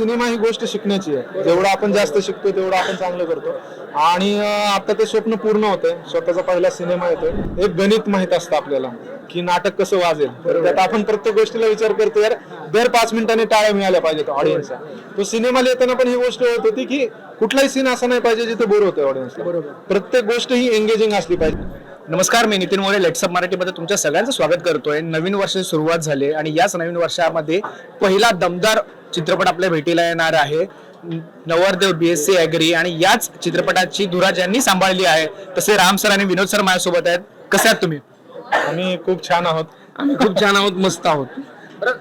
Cinema ही गोष्ट शिकण्याची आहे. जेवढं आपण जास्त शिकतो तेवढं आपण चांगलं करतो. आणि आता ते स्वप्न पूर्ण होतंय. स्वतःचा पहिला सिनेमा येतोय. एक गणित माहीत असतं आपल्याला की नाटक कसं वाजेल. त्यात आपण प्रत्येक गोष्टीला विचार करतो यार दर पाच मिनिटांनी टाळ्या मिळाल्या पाहिजेत ऑडियन्सला तो सिनेमा लिहिताना पण ही गोष्ट होत होती की कुठलाही सीन असा नाही पाहिजे जिथे बोर होतोय ऑडियन्सला बरोबर. प्रत्येक गोष्ट ही एंगेजिंग असली पाहिजे. नमस्कार मी नितीन मोरे लेट्सअप मराठीमध्ये तुमच्या सगळ्यांचं स्वागत करतोय. नवीन वर्षाची सुरुवात झाली आणि याच नवीन वर्षामध्ये पहिला दमदार चित्रपट आपल्या भेटीला येणार आहे. नवरदेव बी एस सी ॲग्री आणि याच चित्रपटाची धुरा ज्यांनी सांभाळली आहे. तसे राम सर आणि विनोद सर माझ्यासोबत आहेत. कसे आहात तुम्ही? आम्ही खूप छान आहोत. आम्ही खूप छान आहोत मस्त आहोत. बरं,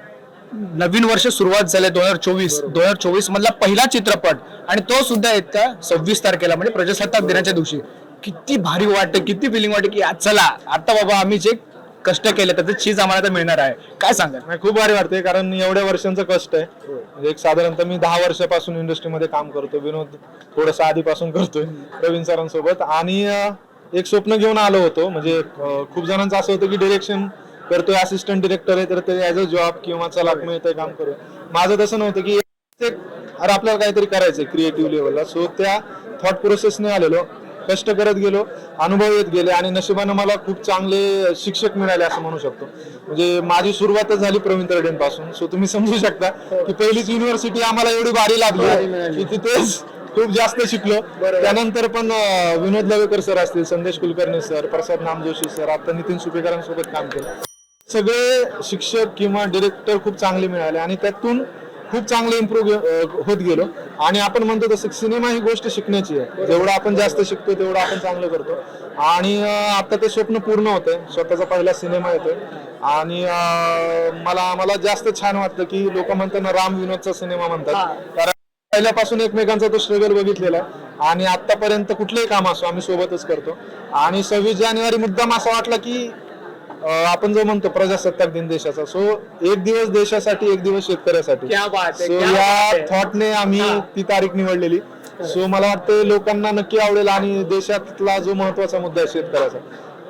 नवीन वर्ष सुरुवात झाले दोन हजार चोवीस. दोन हजार चोवीस मधला पहिला चित्रपट आणि तो सुद्धा येत्या सव्वीस तारखेला म्हणजे प्रजासत्ताक दिनाच्या दिवशी. किती भारी वाटतं किती फिलिंग वाटतं की चला आता बाबा आम्ही जे कष्ट केले त्याचं चीज आम्हाला आता मिळणार आहे. काय सांगाल? नाही खूप भारी वाटते कारण एवढ्या वर्षांचं कष्ट आहे. म्हणजे एक साधारणतः मी दहा वर्षापासून इंडस्ट्रीमध्ये काम करतो विनोद थोडस आधीपासून करतोय प्रवीण सरांसोबत. आणि अं, एक स्वप्न घेऊन आलो होतो म्हणजे अं, खूप जणांचं असं होतं की डिरेक्शन करतोय असिस्टंट डिरेक्टर आहे तर ते ऍज अ जॉब किंवा चला मिळतंय काम करूया. माझं तसं नव्हतं की अरे आपल्याला काहीतरी करायचंय क्रिएटिव्ह लेवलला सो त्या थॉट प्रोसेसने आलेलो. कष्ट करत गेलो अनुभव येत गेले आणि नशिबानं मला खूप चांगले शिक्षक मिळाले असं म्हणू शकतो. म्हणजे माझी सुरुवातच झाली प्रवीण तरडेंपासून सो तुम्ही समजू शकता की पहिलीच युनिव्हर्सिटी आम्हाला एवढी भारी लागली की तिथेच खूप जास्त शिकलो. त्यानंतर पण विनोद लवेकर सर असतील संदेश कुलकर्णी सर प्रसाद नामजोशी सर आता नितीन सुपेकरांसोबत काम केलं. सगळे शिक्षक किंवा डिरेक्टर खूप चांगले मिळाले आणि त्यातून खूप चांगले इम्प्रूव्ह होत गेलो. आणि आपण म्हणतो तसं सिनेमा ही गोष्ट शिकण्याची आहे. जेवढं आपण जास्त शिकतो तेवढं आपण चांगलं करतो. आणि आता ते स्वप्न पूर्ण होतंय. स्वतःचा पहिला सिनेमा येतोय. आणि मला मला जास्त छान वाटतं की लोक म्हणताना राम विनोदचा सिनेमा म्हणतात. कारण पहिल्यापासून एकमेकांचा तो स्ट्रगल बघितलेला. आहे आणि आतापर्यंत कुठलंही काम असो आम्ही सोबतच करतो. आणि सव्वीस जानेवारी मुद्दाम असा वाटला की आपण जो म्हणतो प्रजासत्ताक दिन देशाचा सो एक दिवस देशासाठी एक दिवस शेतकऱ्यासाठी. क्या बात आहे, सो क्या या. थॉटने आम्ही ती तारीख निवडलेली. सो मला वाटतं लोकांना नक्की आवडेल आणि देशातला जो महत्त्वाचा मुद्दा आहे शेतकऱ्याचा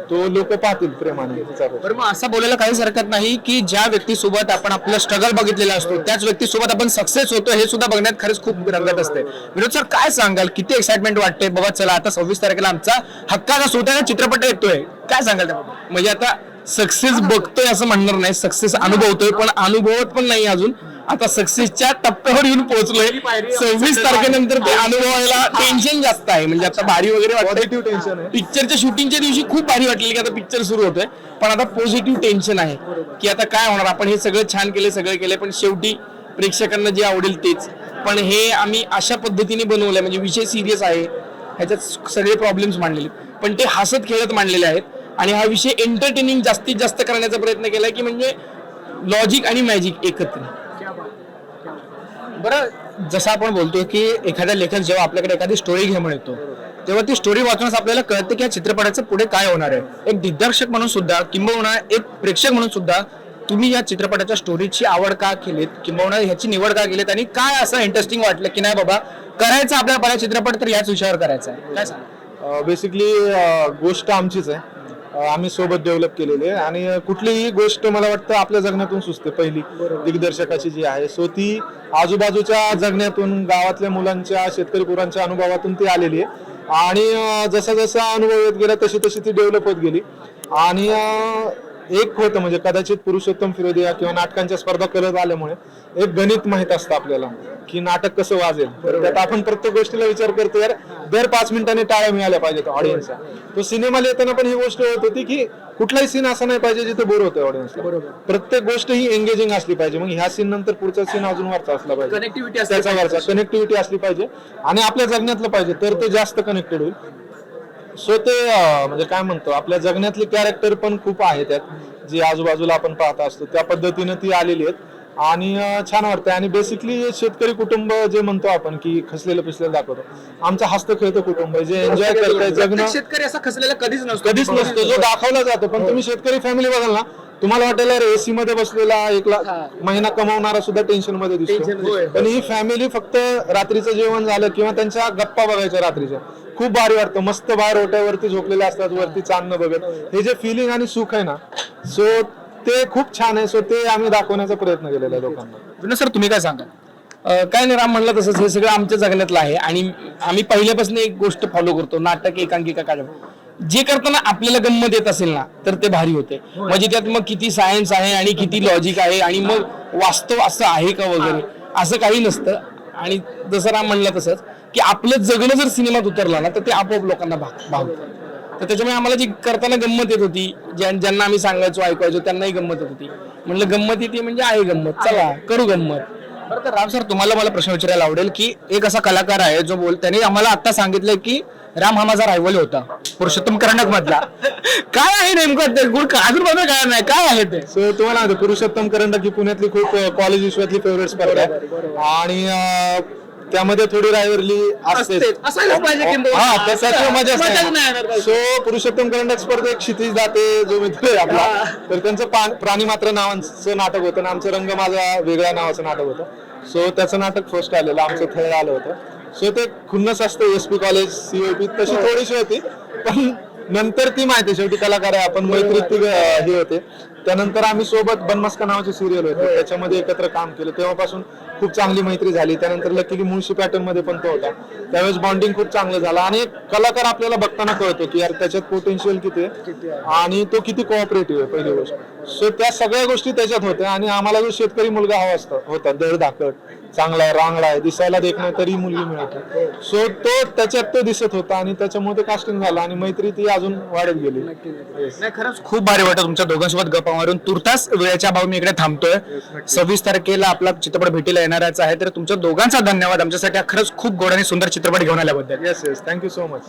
तो लोक पाहतील प्रेमाने. तिचा बरं मग असं बोलायला काहीच हरकत नाही की ज्या व्यक्तीसोबत आपण आपलं स्ट्रगल बघितलेला असतो त्याच व्यक्तीसोबत आपण सक्सेस होतो हे सुद्धा बघण्यात खरंच खूप रंगत असते. विनोद सर काय सांगाल? किती एक्साइटमेंट वाटते बाबा चला आता सव्वीस तारखेला आमचा हक्काचा स्वतःचा चित्रपट येतोय काय सांगाल त्याबद्दल? म्हणजे आता सक्सेस बघतोय असं म्हणणार नाही. सक्सेस अनुभवतोय पण अनुभवत पण नाही अजून. आता सक्सेसच्या टप्प्यावर येऊन पोहोचलोय. सव्वीस तारखेनंतर ते अनुभवायला टेन्शन जास्त आहे. म्हणजे आता भारी वगैरे पॉझिटिव्ह टेन्शन आहे. पिक्चरच्या शूटिंगच्या दिवशी खूप भारी वाटलेलं की आता पिक्चर सुरू होतोय. पण आता पॉझिटिव्ह टेन्शन आहे. की आता काय होणार? आपण हे सगळं छान केले सगळं केलंय पण शेवटी प्रेक्षकांना जे आवडेल तेच. पण हे आम्ही अशा पद्धतीने बनवलंय. म्हणजे विषय सिरियस आहे. ह्याच्यात सगळे प्रॉब्लेम्स मांडलेले पण ते हसत खेळत मांडलेले आहेत. आणि हा विषय एंटरटेनिंग जास्तीत जास्त करण्याचा प्रयत्न केलाय की म्हणजे लॉजिक आणि मॅजिक एकत्र. बरं जसं आपण बोलतो की एखादा लेखक जेव्हा आपल्याकडे एखादी स्टोरी घेऊन येतो तेव्हा ती स्टोरी वाचूनच आपल्याला कळतं की या चित्रपटाचं पुढे काय होणार आहे. एक दिग्दर्शक म्हणून सुद्धा किंबहुना एक प्रेक्षक म्हणून सुद्धा तुम्ही या चित्रपटाच्या स्टोरीची आवड का केलीत किंबहुना ह्याची निवड का केलीत आणि काय असं इंटरेस्टिंग वाटलं की नाही बाबा करायचं आपल्याला पहिला चित्रपट तर याच विषयावर करायचा आहे. काय सांगा बेसिकली गोष्ट आमचीच आहे. आम्ही सोबत डेव्हलप केलेली आहे. आणि कुठलीही गोष्ट मला वाटतं आपल्या जगण्यातून सुचते पहिली. दिग्दर्शकाची जी आहे. सो ती आजूबाजूच्या जगण्यातून गावातल्या मुलांच्या शेतकरी पुरांच्या अनुभवातून ती आलेली आहे. आणि जसा जसा अनुभव येत गेला तशी तशी ती डेव्हलप होत गेली. आणि एक होतं म्हणजे कदाचित पुरुषोत्तम फिरोदिया किंवा नाटकांच्या स्पर्धा करत आल्यामुळे एक गणित माहीत असतं आपल्याला की नाटक कसं वाजेल. तर त्यात आपण प्रत्येक गोष्टीला विचार करतो यार दर पाच मिनिटांनी टाळ्या मिळाल्या पाहिजेत ऑडियन्सला तो सिनेमा लिहिताना पण ही गोष्ट होत होती की कुठलाही सीन असा नाही पाहिजे जिथे बोर होतोय ऑडियन्सला बरोबर. प्रत्येक गोष्ट ही एंगेजिंग असली पाहिजे. मग ह्या सीन नंतर पुढचा सीन अजून वरचा असला पाहिजे. असली त्याचा वरचा. कनेक्टिव्हिटी असली पाहिजे. आणि आपल्या जगण्यातलं पाहिजे. तर ते जास्त कनेक्टेड होईल. सो ते म्हणजे काय म्हणतो आपल्या जगण्यातले कॅरेक्टर पण खूप आहेत त्यात. जे आजूबाजूला आपण पाहत असतो. त्या पद्धतीने ती आलेली आहेत. आणि छान वाटतंय. आणि बेसिकली शेतकरी कुटुंब जे म्हणतो आपण की खसलेलं पिसलेलं दाखवतो. आमचं हसतं खेळतं कुटुंब आहे. जे एन्जॉय करतंय जगणं शेतकरी असा खचलेला कधीच नसतो. कधीच नसतो. जो दाखवला जातो. पण तुम्ही शेतकरी फॅमिली बघाल ना तुम्हाला वाटेल एसी मध्ये बसलेला एक लाख महिना कमवणारा सुद्धा टेन्शनमध्ये दिसतो. पण ही फॅमिली फक्त रात्रीचं जेवण झालं किंवा त्यांच्या गप्पा बघायच्या रात्रीच्या. खूप भारी वाटतं. मस्त बाहेर ओट्यावरती झोपलेले असतात वरती चांदणं बघत. हे. जे फिलिंग आणि सुख आहे ना सो ते खूप छान आहे. सो ते आम्ही दाखवण्याचा प्रयत्न केलेला आहे लोकांना. विनोद सर तुम्ही काय सांगा? अं, काय नाही राम म्हणलं तसंच हे सगळं आमच्या जगण्यातलं आहे आणि आम्ही पहिल्यापासून एक गोष्ट फॉलो करतो नाटक एकांकिका काय जे करताना आपल्याला गंमत येत असेल ना तर ते भारी होते. म्हणजे त्यात मग किती सायन्स आहे आणि किती लॉजिक आहे आणि मग वास्तव असं आहे का वगैरे असं काही नसतं. आणि जसं राम म्हणलं तसंच की आपलं जगणं जर सिनेमात उतरलं ना तर ते आपोआप लोकांना भाग भावतं तर त्याच्यामुळे आम्हाला जी करताना गंमत येत होती ज्यां- ज्यांना आम्ही सांगायचो ऐकायचो त्यांनाही गंमत येत होती. म्हणलं गंमत येते म्हणजे आहे गंमत चला करू गंमत. बरं तर राम सर तुम्हाला मला प्रश्न विचारायला आवडेल की एक असा कलाकार आहे जो बोल त्याने आम्हाला आता सांगितलंय की राम हा माझा रायवल होता पुरुषोत्तम कर्णक मधला काय आहे नेमकं ते? गुड अजून मला काय नाही काय आहे ते? सो तुम्हाला पुरुषोत्तम करंडक ही पुण्यातली खूप कॉलेज विश्वातली फेवरेट स्पर्धा आहे आणि अं, त्यामध्ये थोडी रायवरली असते पाहिजे. हा तर त्याची मजा मजाच नाही येणार काही. सो पुरुषोत्तम करंडक स्पर्धेत क्षितिज दाते जो मित्र आहे आपला तर त्यांचं पान- प्राणीमात्र नावाचं नाटक होतं आणि आमचं रंग माझा वेगळ्या नावाचं नाटक होतं. सो त्याचं नाटक फर्स्ट आलेलं आमचं थर्ड आलं होतं. सो ते खुन्नस असतं एस पी कॉलेज सीओपी तशी थोडीशी होती पण नंतर ती माहिती शेवटी कलाकार आहे आपण मैत्रीत ती अं, हे होते. त्यानंतर आम्ही सोबत बनमस्का नावाची सिरियल होती. त्याच्यामध्ये एकत्र काम केलं. तेव्हापासून खूप चांगली मैत्री झाली. त्यानंतर लकीली मुळशी पॅटर्नमध्ये पण तो होता. त्यावेळेस बॉन्डिंग खूप चांगलं झालं. आणि एक कलाकार आपल्याला बघताना कळतो की यार त्याच्यात पोटेन्शियल किती आहे. आणि तो किती कोऑपरेटिव्ह आहे पहिली गोष्ट. सो त्या सगळ्या गोष्टी त्याच्यात होत्या. आणि आम्हाला जो शेतकरी मुलगा हवा असतो होता. दर धाकट चांगला आहे रांगडा आहे दिसायला देखणं तरी मुलगी मिळते. सो तो त्याच्यात तो दिसत होता आणि त्याच्यामुळे ते कास्टिंग झालं आणि मैत्री ती अजून वाढत गेली. नाही खरंच खूप भारी वाटत तुमच्या दोघांसोबत गप्पा मारून तुर्तास वेळेच्या भाव मी इकडे थांबतोय. सव्वीस तारखेला आपला चित्रपट भेटीला येणारच आहे. तर तुमच्या दोघांचा धन्यवाद. आमच्यासाठी खरंच खूप गोड आणि सुंदर चित्रपट घेऊन आल्याबद्दल. Yes yes thank you so much